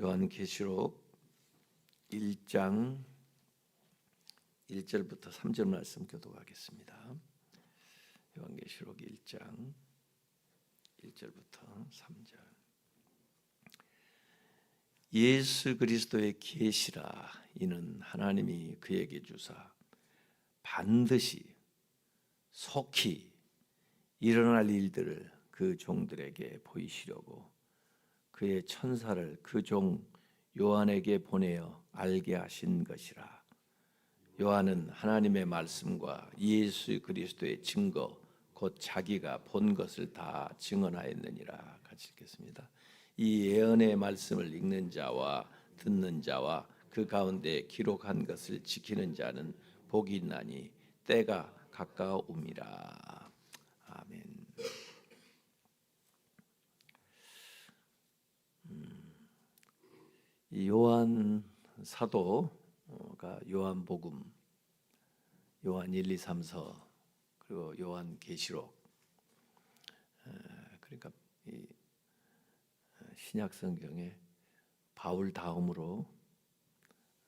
요한계시록 1장 1절부터 3절 말씀 교독하겠습니다. 요한계시록 1장 1절부터 3절. 예수 그리스도의 계시라 이는 하나님이 그에게 주사 반드시 속히 일어날 일들을 그 종들에게 보이시려고 그의 천사를 그 종 요한에게 보내어 알게 하신 것이라. 요한은 하나님의 말씀과 예수 그리스도의 증거 곧 자기가 본 것을 다 증언하였느니라. 같이 읽겠습니다. 이 예언의 말씀을 읽는 자와 듣는 자와 그 가운데 기록한 것을 지키는 자는 복이 있나니 때가 가까움이라. 아멘. 이 요한 사도가 요한 복음, 요한 1, 2, 3서 그리고 요한 계시록 그러니까 이 신약 성경에 바울 다음으로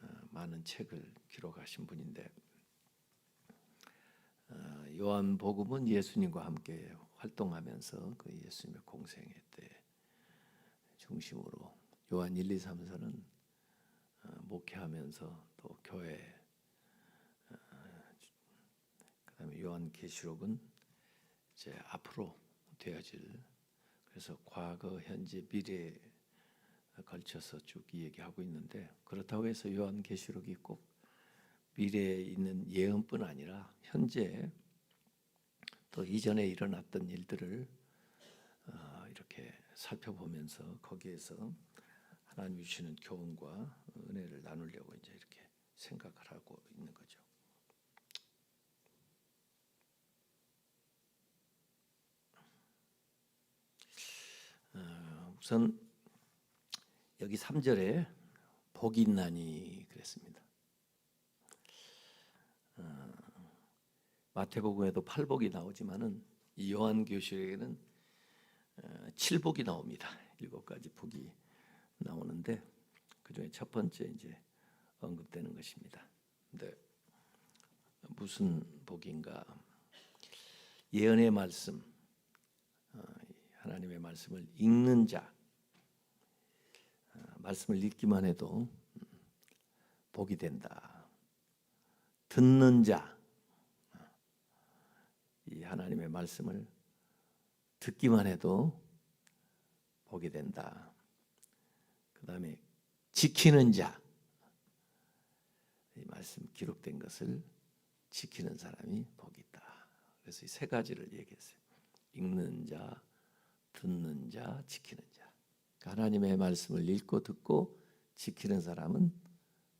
어, 많은 책을 기록하신 분인데 어, 요한 복음은 예수님과 함께 활동하면서 그 예수님의 공생애 때 중심으로 요한 1, 2, 3서는 목회하면서 또 교회 어, 그다음에 요한 계시록은 이제 앞으로 되어질 그래서 과거, 현재, 미래에 걸쳐서 쭉 얘기하고 있는데 그렇다고 해서 요한 계시록이 꼭 미래에 있는 예언뿐 아니라 현재 또 이전에 일어났던 일들을 어, 이렇게 살펴보면서 거기에서 하나님 주시는 교훈과 은혜를 나누려고 이제 이렇게 생각을 하고 있는 거죠. 어, 우선 여기 3절에 복이 있나니 그랬습니다. 어, 마태복음에도 팔복이 나오지만은 이 요한 교실에게는 어, 칠복이 나옵니다. 일곱 가지 복이 나오는데 그 중에 첫 번째 이제 언급되는 것입니다. 근데 무슨 복인가? 예언의 말씀, 어, 하나님의 말씀을 읽는 자, 어, 말씀을 읽기만 해도 음, 복이 된다. 듣는 자, 어, 이 하나님의 말씀을 듣기만 해도 복이 된다. 그 다음에 지키는 자, 이 말씀 기록된 것을 지키는 사람이 복이 있다. 그래서 이 세 가지를 얘기했어요. 읽는 자, 듣는 자, 지키는 자. 그러니까 하나님의 말씀을 읽고 듣고 지키는 사람은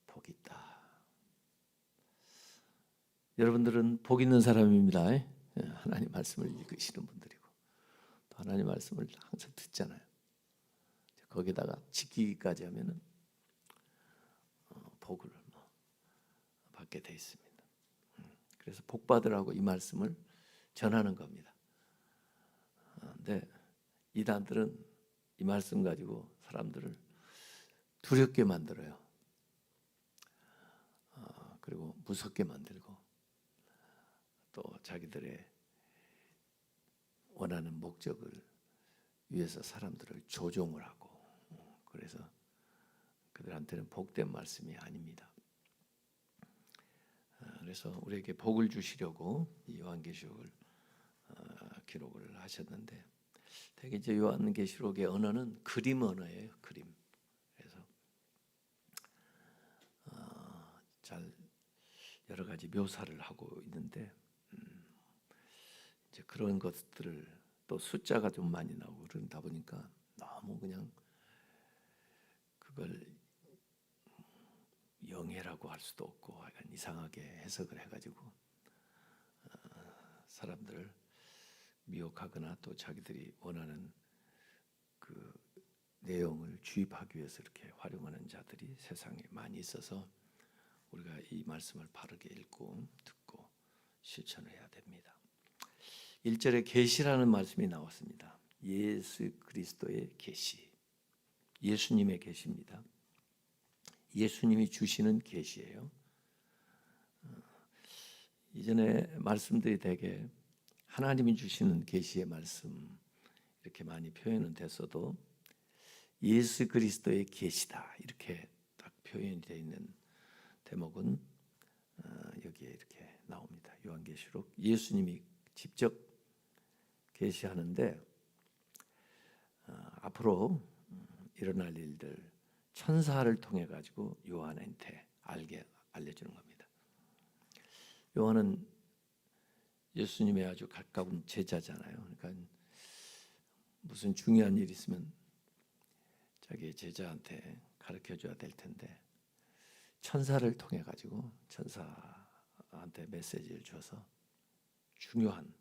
복이 있다. 여러분들은 복 있는 사람입니다. 예, 하나님 말씀을 읽으시는 분들이고 또 하나님 말씀을 항상 듣잖아요. 거기다가 지키기까지 하면은 어, 복을 뭐 받게 돼 있습니다. 음, 그래서 복 받으라고 이 말씀을 전하는 겁니다. 어, 근데 이단들은 이 말씀 가지고 사람들을 두렵게 만들어요. 어, 그리고 무섭게 만들고 또 자기들의 원하는 목적을 위해서 사람들을 조종을 하고 그래서 그들한테는 복된 말씀이 아닙니다. 그래서 우리에게 복을 주시려고 이 요한계시록을 기록을 하셨는데 대개 이제 요한계시록의 언어는 그림 언어예요. 그림. 그래서 어, 잘 여러 가지 묘사를 하고 있는데 음, 이제 그런 것들을 또 숫자가 좀 많이 나오고 그러다 보니까 너무 그냥 그걸 영해라고 할 수도 없고 약간 이상하게 해석을 해가지고 어, 사람들을 미혹하거나 또 자기들이 원하는 그 내용을 주입하기 위해서 이렇게 활용하는 자들이 세상에 많이 있어서 우리가 이 말씀을 바르게 읽고 듣고 실천해야 됩니다. 1절에 계시라는 말씀이 나왔습니다. 예수 그리스도의 계시. 예수님의 계시입니다. 예수님이 주시는 계시예요. 어, 이전에 말씀들이 되게 하나님이 주시는 계시의 말씀 이렇게 많이 표현은 됐어도 예수 그리스도의 계시다 이렇게 딱 표현이 되어 있는 대목은 어, 여기에 이렇게 나옵니다. 요한계시록 예수님이 직접 계시하는데 어, 앞으로 음, 일어날 일들 천사를 통해 가지고 요한한테 알게 알려주는 겁니다. 요한은 예수님의 아주 가까운 제자잖아요. 그러니까 무슨 중요한 일 있으면 자기 제자한테 가르쳐 줘야 될 텐데 천사를 통해 가지고 천사한테 메시지를 줘서 중요한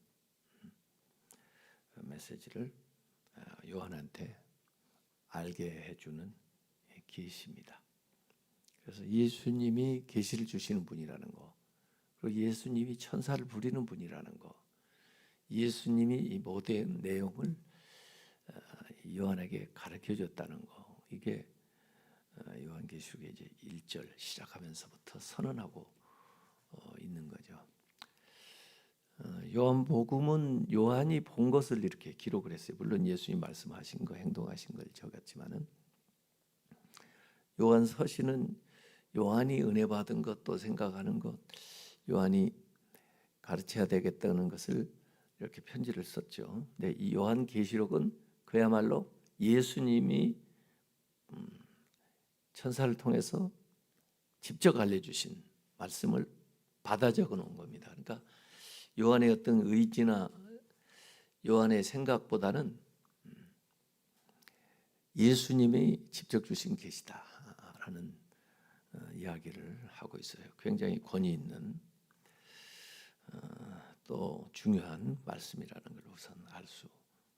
그 메시지를 어, 요한한테 알게 해주는 계시입니다. 그래서 예수님이 계시를 주시는 분이라는 거, 그리고 예수님이 천사를 부리는 분이라는 거, 예수님이 이 모든 내용을 어, 요한에게 가르쳐 줬다는 거, 이게 어, 요한계시록의 이제 1절 시작하면서부터 선언하고 어, 있는 거죠. 요한복음은 요한이 본 것을 이렇게 기록을 했어요. 물론 예수님 말씀하신 거, 행동하신 걸 적었지만은 요한 서신은 요한이 은혜 받은 것도 생각하는 것, 요한이 가르쳐야 되겠다는 것을 이렇게 편지를 썼죠. 근데 이 요한 계시록은 그야말로 예수님이 음, 천사를 통해서 직접 알려주신 말씀을 받아 적어 놓은 겁니다. 그러니까 요한의 어떤 의지나 요한의 생각보다는 음, 예수님이 직접 주신 계시다라는 어, 이야기를 하고 있어요. 굉장히 권위 있는 어, 또 중요한 말씀이라는 걸 우선 알 수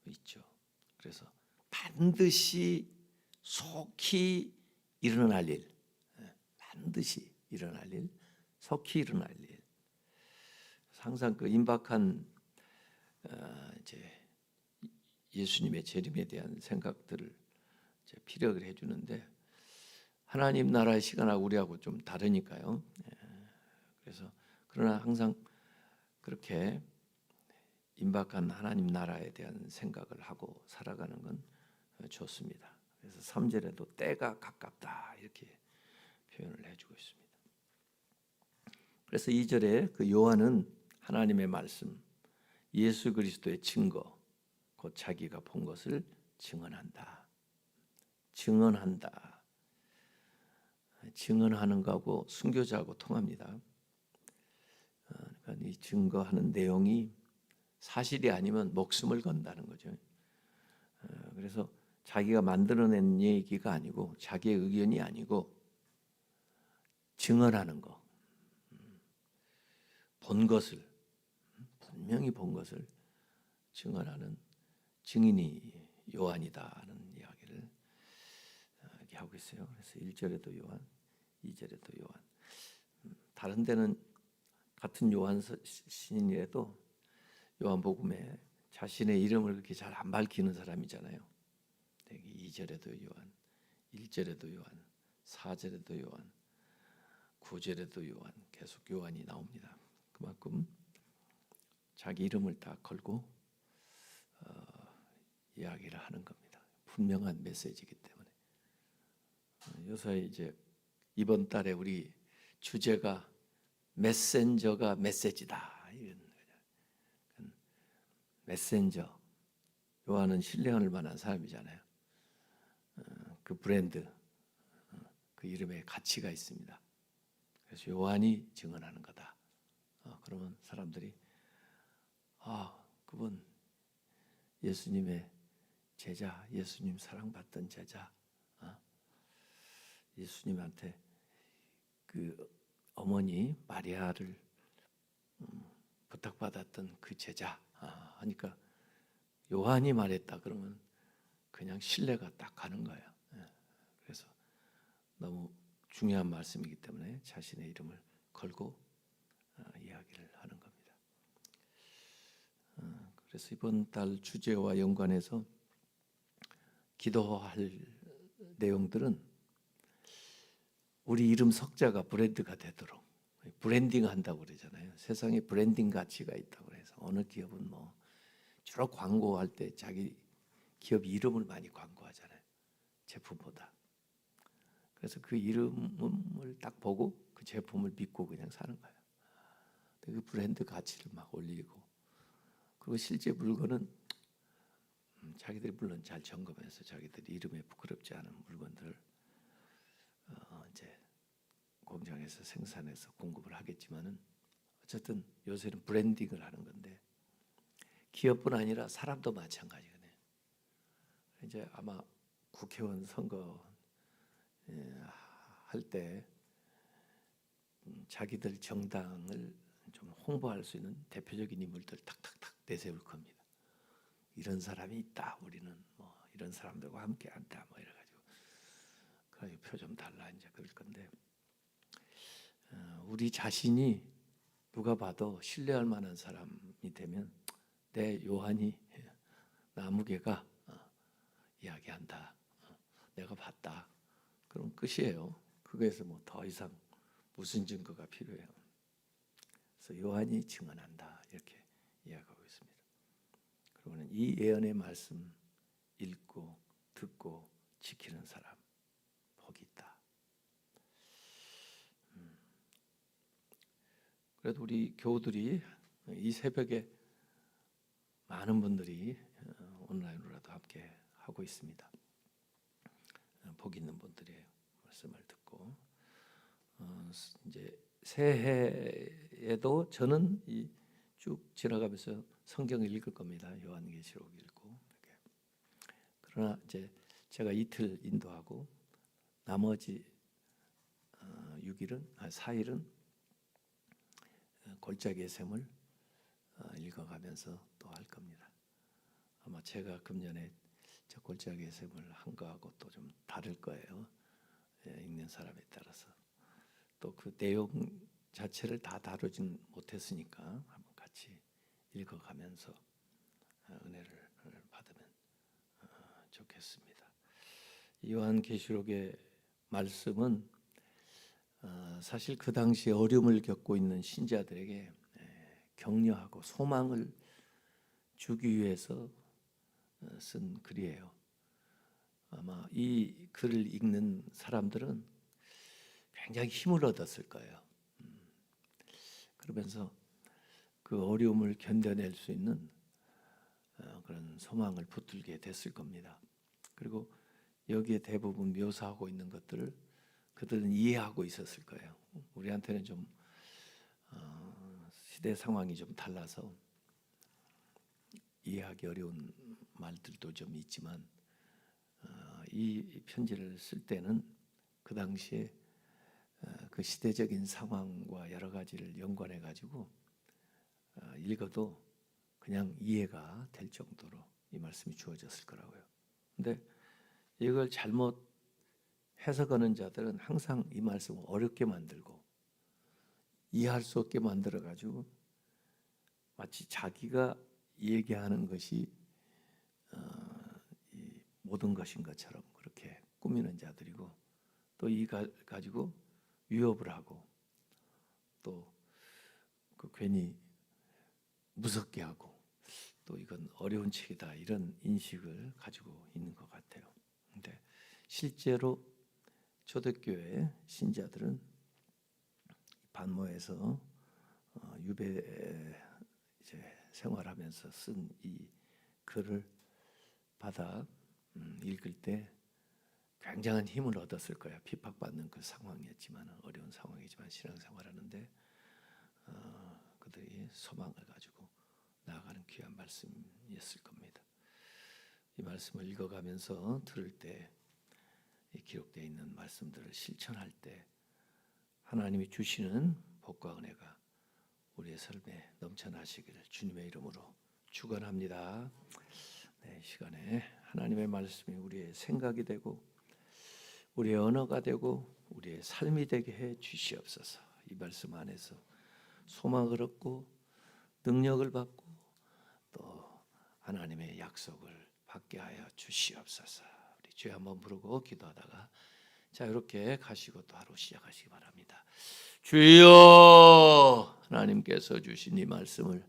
있죠. 그래서 반드시 속히 일어날 일, 예, 반드시 일어날 일, 속히 일어날 일. 항상 그 임박한 어, 이제 예수님의 재림에 대한 생각들을 이제 피력을 해주는데 하나님 나라의 시간하고 우리하고 좀 다르니까요. 예, 그래서 그러나 항상 그렇게 임박한 하나님 나라에 대한 생각을 하고 살아가는 건 좋습니다. 그래서 3절에도 때가 가깝다 이렇게 표현을 해주고 있습니다. 그래서 2절에 그 요한은 하나님의 말씀, 예수 그리스도의 증거, 곧 자기가 본 것을 증언한다. 증언한다. 증언하는 거하고 순교자하고 통합니다. 어, 그러니까 이 증거하는 내용이 사실이 아니면 목숨을 건다는 거죠. 어, 그래서 자기가 만들어낸 얘기가 아니고 자기의 의견이 아니고 증언하는 거, 음, 본 것을 분명히 본 것을 증언하는 증인이 요한이다는 이야기를 어, 이렇게 하고 있어요. 그래서 1절에도 요한, 2절에도 요한. 음, 다른 데는 같은 요한 신이라도 요한복음에 자신의 이름을 그렇게 잘 안 밝히는 사람이잖아요. 2절에도 요한, 1절에도 요한, 4절에도 요한, 9절에도 요한, 계속 요한이 나옵니다. 그만큼 자기 이름을 다 걸고 어, 이야기를 하는 겁니다. 분명한 메시지이기 때문에. 어, 요새 이제 이번 달에 우리 주제가 메신저가 메시지다 이런 거죠. 메신저 요한은 신뢰할 만한 사람이잖아요. 어, 그 브랜드 어, 그 이름에 가치가 있습니다. 그래서 요한이 증언하는 거다. 어, 그러면 사람들이 아 그분 예수님의 제자, 예수님 사랑받던 제자, 예수님한테 그 어머니 마리아를 음, 부탁받았던 그 제자 아, 하니까 요한이 말했다 그러면 그냥 신뢰가 딱 가는 거예요. 예. 그래서 너무 중요한 말씀이기 때문에 자신의 이름을 걸고 어, 이야기를 하는. 어, 그래서 이번 달 주제와 연관해서 기도할 내용들은 우리 이름 석자가 브랜드가 되도록 브랜딩 한다고 그러잖아요. 세상에 브랜딩 가치가 있다고 그래서 어느 기업은 뭐 주로 광고할 때 자기 기업 이름을 많이 광고하잖아요. 제품보다. 그래서 그 이름을 딱 보고 그 제품을 믿고 그냥 사는 거예요. 그 브랜드 가치를 막 올리고 그리고 실제 물건은 음, 자기들이 물론 잘 점검해서 자기들 이름에 부끄럽지 않은 물건들을 어, 이제 공장에서 생산해서 공급을 하겠지만은 어쨌든 요새는 브랜딩을 하는 건데 기업뿐 아니라 사람도 마찬가지거든요. 이제 아마 국회의원 선거 예, 할때 음, 자기들 정당을 좀 홍보할 수 있는 대표적인 인물들 탁탁탁 내세울 겁니다. 이런 사람이 있다. 우리는 뭐 이런 사람들과 함께 한다. 뭐 이래 가지고 그래가지고 표좀 달라 이제 그럴 건데 어, 우리 자신이 누가 봐도 신뢰할 만한 사람이 되면 내 요한이 나무개가 어, 이야기한다. 어, 내가 봤다. 그럼 끝이에요. 그거에서 뭐 더 이상 무슨 증거가 필요해요. 그래서 요한이 증언한다 이렇게 이야기하고 있습니다. 그러고는 이 예언의 말씀 읽고 듣고 지키는 사람 복이 있다. 음. 그래도 우리 교우들이 이 새벽에 많은 분들이 어, 온라인으로라도 함께 하고 있습니다. 어, 복 있는 분들이에요. 말씀을 듣고 어, 이제 새해에도 저는 이 쭉 지나가면서 성경을 읽을 겁니다. 요한계시록 읽고 이렇게. 그러나 이제 제가 이틀 인도하고 나머지 어, 6일은 아 4일은 골짜기의 샘을 어, 읽어가면서 또 할 겁니다. 아마 제가 금년에 저 골짜기의 샘을 한 거하고 또 좀 다를 거예요. 예, 읽는 사람에 따라서 또 그 내용 자체를 다 다루진 못했으니까 읽어가면서 어, 은혜를 받으면 어, 좋겠습니다. 요한계시록의 말씀은 어, 사실 그 당시 어려움을 겪고 있는 신자들에게 예, 격려하고 소망을 주기 위해서 쓴 글이에요. 아마 이 글을 읽는 사람들은 굉장히 힘을 얻었을 거예요. 음. 그러면서 그 어려움을 견뎌낼 수 있는 어, 그런 소망을 붙들게 됐을 겁니다. 그리고 여기에 대부분 묘사하고 있는 것들을 그들은 이해하고 있었을 거예요. 우리한테는 좀 어, 시대 상황이 좀 달라서 이해하기 어려운 말들도 좀 있지만 어, 이 편지를 쓸 때는 그 당시에 어, 그 시대적인 상황과 여러 가지를 연관해 가지고 어, 읽어도 그냥 이해가 될 정도로 이 말씀이 주어졌을 거라고요. 근데 이걸 잘못 해석하는 자들은 항상 이 말씀을 어렵게 만들고 이해할 수 없게 만들어 가지고 마치 자기가 얘기하는 것이 어, 이 모든 것인 것처럼 그렇게 꾸미는 자들이고 또 이 가지고 위협을 하고 또 그 괜히 무섭게 하고 또 이건 어려운 책이다 이런 인식을 가지고 있는 것 같아요. 근데 실제로 초대교회 신자들은 반모에서 어, 유배 이제 생활하면서 쓴 이 글을 받아 음, 읽을 때 굉장한 힘을 얻었을 거야. 핍박받는 그 상황이었지만 어려운 상황이지만 신앙생활하는데 어, 그들이 소망을 가지고 나아가는 귀한 말씀이었을 겁니다. 이 말씀을 읽어가면서 들을 때 기록되어 있는 말씀들을 실천할 때 하나님이 주시는 복과 은혜가 우리의 삶에 넘쳐나시기를 주님의 이름으로 축원합니다. 네, 시간에 하나님의 말씀이 우리의 생각이 되고 우리의 언어가 되고 우리의 삶이 되게 해 주시옵소서. 이 말씀 안에서 소망을 얻고 능력을 받고 또 하나님의 약속을 받게 하여 주시옵소서. 우리 주여 한번 부르고 기도하다가 자 이렇게 가시고 또 하루 시작하시기 바랍니다. 주여 하나님께서 주신 이 말씀을